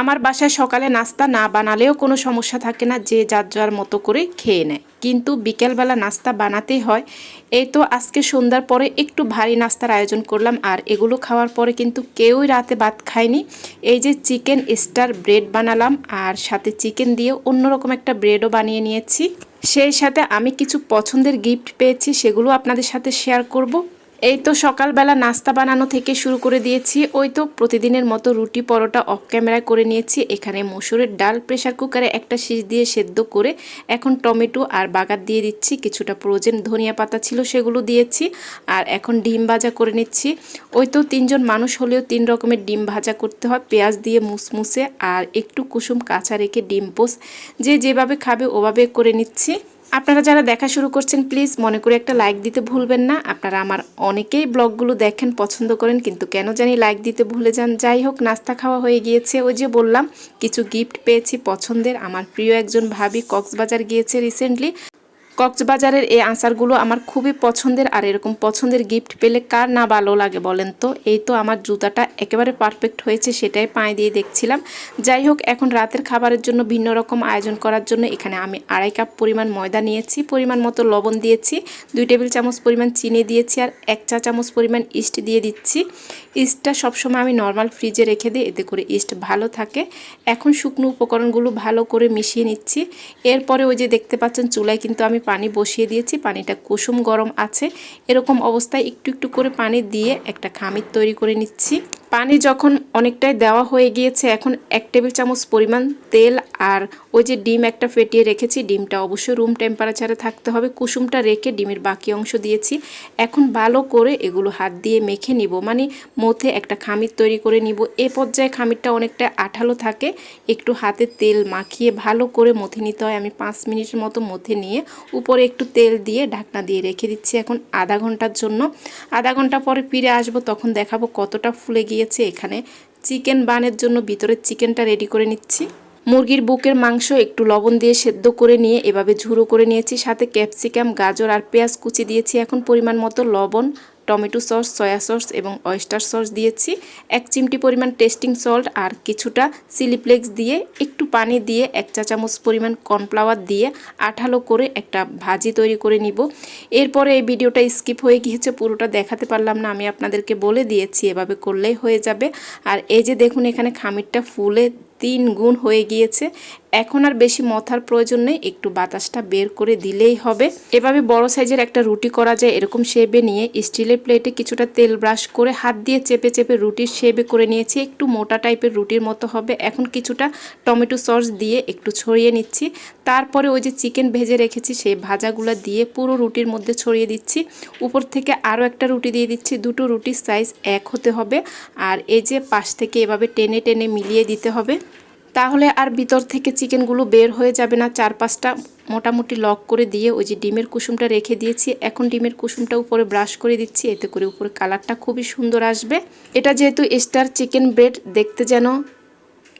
আমার বাসায় সকালে নাস্তা না বানালেও কোনো সমস্যা থাকে না, যে যার যার মতো করে খেয়ে নেয়। কিন্তু বিকেলবেলা নাস্তা বানাতেই হয়। এই তো আজকে সন্ধ্যার পরে একটু ভারী নাস্তার আয়োজন করলাম আর এগুলো খাওয়ার পরে কিন্তু কেউই রাতে ভাত খায়নি। এই যে চিকেন স্টার ব্রেড বানালাম আর সাথে চিকেন দিয়ে অন্যরকম একটা ব্রেডও বানিয়ে নিয়েছি। সেই সাথে আমি কিছু পছন্দের গিফট পেয়েছি, সেগুলো আপনাদের সাথে শেয়ার করব। এই তো সকালবেলা নাস্তা বানানো থেকে শুরু করে দিয়েছি। ওই তো প্রতিদিনের মতো রুটি পরোটা অফ ক্যামেরায় করে নিয়েছি। এখানে মসুরের ডাল, প্রেসার কুকারে একটা শীষ দিয়ে সেদ্ধ করে এখন টমেটো আর বাগার দিয়ে দিচ্ছি। কিছুটা প্রোজেন ধনিয়া পাতা ছিল সেগুলো দিয়েছি আর এখন ডিম ভাজা করে নিচ্ছি। ওই তো তিনজন মানুষ হলেও তিন রকমের ডিম ভাজা করতে হয়। পেঁয়াজ দিয়ে মুসমুসে আর একটু কুসুম কাঁচা রেখে ডিম পোস যে যেভাবে খাবে ওভাবে করে নিচ্ছি। আপনারা যারা দেখা শুরু করছেন প্লিজ মনে করে একটা লাইক দিতে ভুলবেন না। আপনারা আমার অনেকেই ব্লগগুলো দেখেন, পছন্দ করেন, কিন্তু কেন জানি লাইক দিতে ভুলে যান। যাই হোক, নাস্তা খাওয়া হয়ে গিয়েছে। ওই যে বললাম, কিছু গিফট পেয়েছি পছন্দের। আমার প্রিয় একজন ভাবি কক্সবাজার গিয়েছে রিসেন্টলি কক্সবাজারের এই আচারগুলো আমার খুবই পছন্দের আর এরকম পছন্দের গিফট পেলে কার না ভালো লাগে বলেন তো? এই তো আমার জুতাটা একেবারে পারফেক্ট হয়েছে, সেটাই পায়ে দিয়ে দেখছিলাম। যাই হোক, এখন রাতের খাবারের জন্য ভিন্ন রকম আয়োজন করার জন্য এখানে আমি আড়াই কাপ পরিমাণ ময়দা নিয়েছি, পরিমাণ মতো লবণ দিয়েছি, দুই টেবিল চামচ পরিমাণ চিনি দিয়েছি আর এক চা চামচ পরিমাণ ইস্ট দিয়ে দিচ্ছি। ইস্টটা সবসময় আমি নর্মাল ফ্রিজে রেখে দিই, এতে করে ইস্ট ভালো থাকে। এখন শুকনো উপকরণগুলো ভালো করে মিশিয়ে নিচ্ছি। এরপরে ওই যে দেখতে পাচ্ছেন চুলায় কিন্তু আমি পানি বসিয়ে দিয়েছি, পানিটা কুসুম গরম আছে। এরকম অবস্থায় একটু একটু করে পানি দিয়ে একটা খামির তৈরি করে নিচ্ছি। পানি যখন অনেকটাই দেওয়া হয়ে গিয়েছে, এখন এক টেবিল চামচ পরিমাণ তেল আর ওই যে ডিম একটা ফেটিয়ে রেখেছি। ডিমটা অবশ্যই রুম টেম্পারেচারে থাকতে হবে। কুসুমটা রেখে ডিমের বাকি অংশ দিয়েছি। এখন ভালো করে এগুলো হাত দিয়ে মেখে নিব। মানে মধ্যে একটা খামির তৈরি করে নিব। এ পর্যায়ে খামিরটা অনেকটা আঠালো থাকে। একটু হাতে তেল মাখিয়ে ভালো করে মথে নিতে হয়। আমি পাঁচ মিনিটের মতো মথে নিয়ে উপরে একটু তেল দিয়ে ঢাকনা দিয়ে রেখে দিচ্ছি এখন আধা ঘণ্টার জন্য। আধা ঘণ্টা পরে ফিরে আসব, তখন দেখাবো কতটা ফুলে গিয়েছে এখানে চিকেন বানের জন্য ভিতরের চিকেনটা রেডি করে নিচ্ছি। মুরগির বুকের মাংস একটু লবণ দিয়ে সেদ্ধ করে নিয়ে এভাবে ঝুরো করে নিয়েছি। সাথে ক্যাপসিকাম, গাজর আর পেঁয়াজ কুচি দিয়েছি। এখন পরিমাণ মতো লবণ, টমেটো সস, সয়া সস এবং অয়েস্টার সস দিয়েছি। এক চিমটি পরিমাণ টেস্টিং সল্ট আর কিছুটা চিলিপ্লেক্স দিয়ে একটু পানি দিয়ে এক চা চামচ পরিমাণ কর্নফ্লাওয়ার দিয়ে আঠালো করে একটা ভাজি তৈরি করে নিব। এরপরে এই ভিডিওটা স্কিপ হয়ে গিয়েছে, পুরোটা দেখাতে পারলাম না। আমি আপনাদেরকে বলে দিয়েছি, এভাবে করলেই হয়ে যাবে। আর এই যে দেখুন, এখানে খামিরটা ফুলে তিন গুণ হয়ে গিয়েছে। এখন আর বেশি মথার প্রয়োজন নেই, একটু বাতাসটা বের করে দিলেই হবে। এভাবে বড় সাইজের একটা রুটি করা যায় এরকম শেপে নিয়ে, স্টিলের প্লেটে কিছুটা তেল ব্রাশ করে হাত দিয়ে চেপে চেপে রুটির শেপে করে নিয়েছি, একটু মোটা টাইপের রুটির মতো হবে। এখন কিছুটা টমেটো সস দিয়ে একটু ছড়িয়ে নিচ্ছি, তারপরে ওই যে চিকেন ভেজে রেখেছি, সেই ভাজাগুলো দিয়ে পুরো রুটির মধ্যে ছড়িয়ে দিচ্ছি। উপর থেকে আরও একটা রুটি দিয়ে দিচ্ছি, দুটো রুটির সাইজ এক হতে হবে, আর এই যে পাশ থেকে এভাবে টেনে টেনে মিলিয়ে দিতে হবে। তাহলে আর ভিতর থেকে চিকেনগুলো বের হয়ে যাবে না। চার পাঁচটা মোটামুটি লক করে দিয়ে ওই যে ডিমের কুসুমটা রেখে দিয়েছি। এখন ডিমের কুসুমটা উপরে ব্রাশ করে দিচ্ছি। এতে করে উপরে কালারটা খুবই সুন্দর আসবে। এটা যেহেতু স্টার চিকেন ব্রেড, দেখতে যেন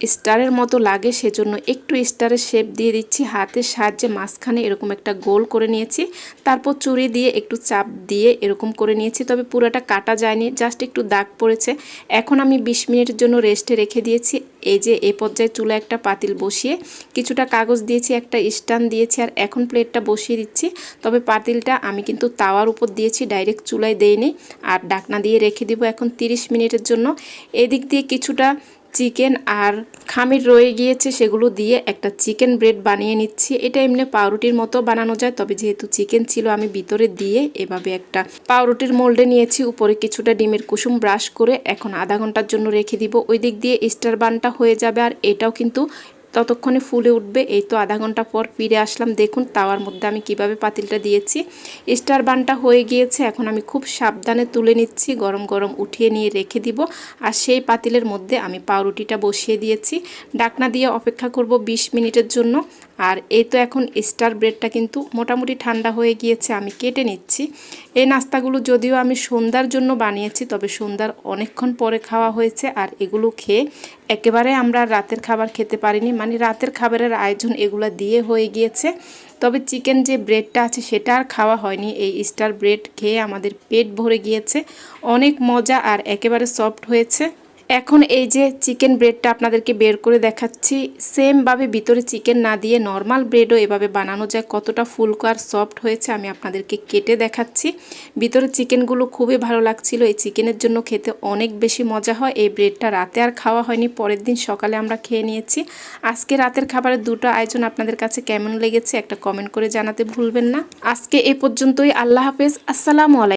স্টারের মতো লাগে, সেজন্য একটু স্টারের শেপ দিয়ে দিচ্ছি। হাতের সাহায্যে মাঝখানে এরকম একটা গোল করে নিয়েছি। তারপর চুরি দিয়ে একটু চাপ দিয়ে এরকম করে নিয়েছি, তবে পুরোটা কাটা যায়নি জাস্ট একটু দাগ পড়েছে। এখন আমি ২০ মিনিটের জন্য রেস্টে রেখে দিয়েছি। এই যে, এ পর্যায়ে চুলা একটা পাতিল বসিয়ে কিছুটা কাগজ দিয়েছি, একটা স্ট্যান্ড দিয়েছি, আর এখন প্লেটটা বসিয়ে দিচ্ছি। তবে পাতিলটা আমি কিন্তু তাওয়ার উপর দিয়েছি ডাইরেক্ট চুলায় দেইনি। আর ডাকনা দিয়ে রেখে দিব এখন 30 মিনিটের জন্য। এদিক দিয়ে কিছুটা চিকেন আর খামির রয়ে গিয়েছে, সেগুলো দিয়ে একটা চিকেন ব্রেড বানিয়ে নিচ্ছি। এটা এমনি পাউরুটির মতো বানানো যায়, তবে যেহেতু চিকেন ছিল, আমি ভিতরে দিয়ে এভাবে একটা পাউরুটির মোল্ডে নিয়েছি। উপরে কিছুটা ডিমের কুসুম ব্রাশ করে এখন আধা ঘণ্টার জন্য রেখে দিব। ওই দিক দিয়ে স্টার বানটা হয়ে যাবে আর এটাও কিন্তু ততক্ষণে ফুলে উঠবে। এই তো আধা ঘণ্টা পর ফিরে আসলাম। দেখুন, তাওয়ার মধ্যে আমি কীভাবে পাতিলটা দিয়েছি। স্টার বানটা হয়ে গিয়েছে। এখন আমি খুব সাবধানে তুলে নিচ্ছি। গরম গরম উঠিয়ে নিয়ে রেখে দিব। আর সেই পাতিলের মধ্যে আমি পাউরুটিটা বসিয়ে দিয়েছি। ডাকনা দিয়ে অপেক্ষা করব ২০ মিনিটের জন্য। আর এই তো এখন স্টার ব্রেডটা কিন্তু মোটামুটি ঠান্ডা হয়ে গিয়েছে, আমি কেটে নিচ্ছি। এই নাস্তাগুলো যদিও আমি সন্ধ্যার জন্য বানিয়েছি, তবে সন্ধ্যার অনেকক্ষণ পরে খাওয়া হয়েছে আর এগুলো খেয়ে একেবারে আমরা রাতের খাবার খেতে পারিনি মানে রাতের খাবারের আয়োজন এগুলো দিয়ে হয়ে গিয়েছে। তবে চিকেন যে ব্রেডটা আছে সেটা আর খাওয়া হয়নি, এই স্টার ব্রেড খেয়ে আমাদের পেট ভরে গিয়েছে, অনেক মজা আর একেবারে সফট হয়েছে। এখন এই যে চিকেন ব্রেডটা আপনাদেরকে বের করে দেখাচ্ছি, সেমভাবে ভিতরে চিকেন না দিয়ে নর্মাল ব্রেডও এভাবে বানানো যায়। কতটা ফুলকো আর সফট হয়েছে আমি আপনাদেরকে কেটে দেখাচ্ছি। ভিতরে চিকেনগুলো খুবই ভালো লাগছিল, এই চিকেনের জন্য খেতে অনেক বেশি মজা হয়। এই ব্রেডটা রাতে আর খাওয়া হয়নি, পরের দিন সকালে আমরা খেয়ে নিয়েছি। আজকে রাতের খাবারের দুটো আয়োজন আপনাদের কাছে কেমন লেগেছে একটা কমেন্ট করে জানাতে ভুলবেন না। আজকে এ পর্যন্তই, আল্লাহ হাফেজ, আসসালামু আলাইকুম।